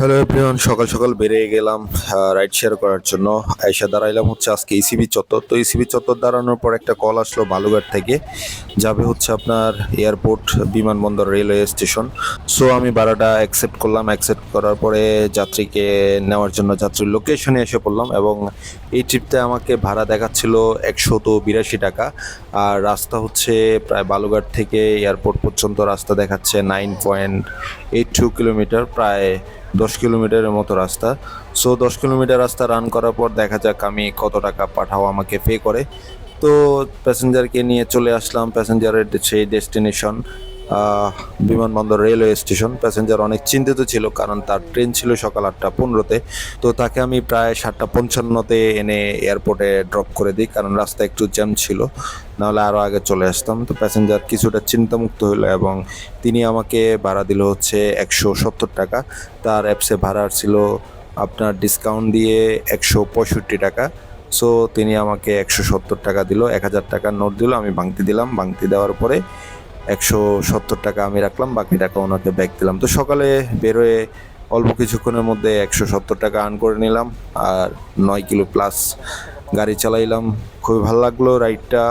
Hello everyone সকাল সকাল বেরিয়ে গেলাম রাইড শেয়ার করার জন্য। এসে দাঁড়াইলাম হচ্ছে আজকে ইসিবি চত্বর। তো ইসিবি চত্বর দাঁড়ানোর পর একটা কল আসলো বালুঘাট থেকে। যাবে হচ্ছে আপনার এয়ারপোর্ট বিমানবন্দর রেলওয়ে স্টেশন সো আমি ভাড়াটা অ্যাকসেপ্ট করলাম। অ্যাকসেপ্ট করার পরে যাত্রীকে নেওয়ার জন্য যাত্রীর লোকেশনে এসে পড়লাম এবং এই ট্রিপটা আমাকে ভাড়া দেখাচ্ছিল একশত বিরাশি টাকা। আর রাস্তা হচ্ছে প্রায় বালুঘাট থেকে এয়ারপোর্ট পর্যন্ত রাস্তা দেখাচ্ছে nine point eight two kilometre প্রায় দশ কিলোমিটারের মতো রাস্তা। সো দশ কিলোমিটার রাস্তা রান করার পর দেখা যাক আমি কত টাকা পাঠাও আমাকে পে করে। তো প্যাসেঞ্জারকে নিয়ে চলে আসলাম প্যাসেঞ্জারের সেই ডেস্টিনেশন বিমানবন্দর রেলওয়ে স্টেশন। প্যাসেঞ্জার অনেক চিন্তিত ছিল কারণ তার ট্রেন ছিল সকাল আটটা পনেরোতে। তো তাকে আমি প্রায় সাতটা পঞ্চান্নতে এনে এয়ারপোর্টে ড্রপ করে দিই কারণ রাস্তা একটু জ্যাম ছিল। নাহলে আরও আগে চলে আসতাম। তো প্যাসেঞ্জার কিছুটা চিন্তামুক্ত হলো এবং তিনি আমাকে ভাড়া দিল হচ্ছে একশো সত্তর টাকা। তার অ্যাপসে ভাড়া ছিল আপনার ডিসকাউন্ট দিয়ে একশো পঁয়ষট্টি টাকা। সো তিনি আমাকে একশো সত্তর টাকা দিল, এক হাজার টাকার নোট দিল, আমি বাংতি দিলাম। বাংতি দেওয়ার পরে একশো সত্তর টাকা আমি রাখলাম, বাকি টাকা ওনাকে ব্যাক দিলাম। তো সকালে বেরোয় অল্প কিছুক্ষণের মধ্যে একশো সত্তর টাকা আর্ন করে নিলাম আর নয় কিলো প্লাস গাড়ি চালাইলাম। খুবই ভালো লাগল রাইডটা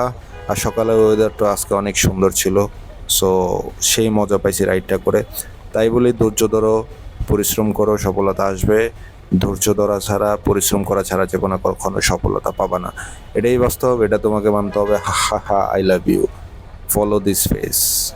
আর সকালে ওয়েদারটা আজকে অনেক সুন্দর ছিল। সো সেই মজা পাইছি রাইডটা করে। তাই বলে ধৈর্য ধরো, পরিশ্রম করো, সফলতা আসবে। ধৈর্য ধরা ছাড়া, পরিশ্রম করা ছাড়া যে কোনো কখনো সফলতা পাবা না। এটাই বাস্তব, এটা তোমাকে মানতে হবে। হা হা হা I love you follow this face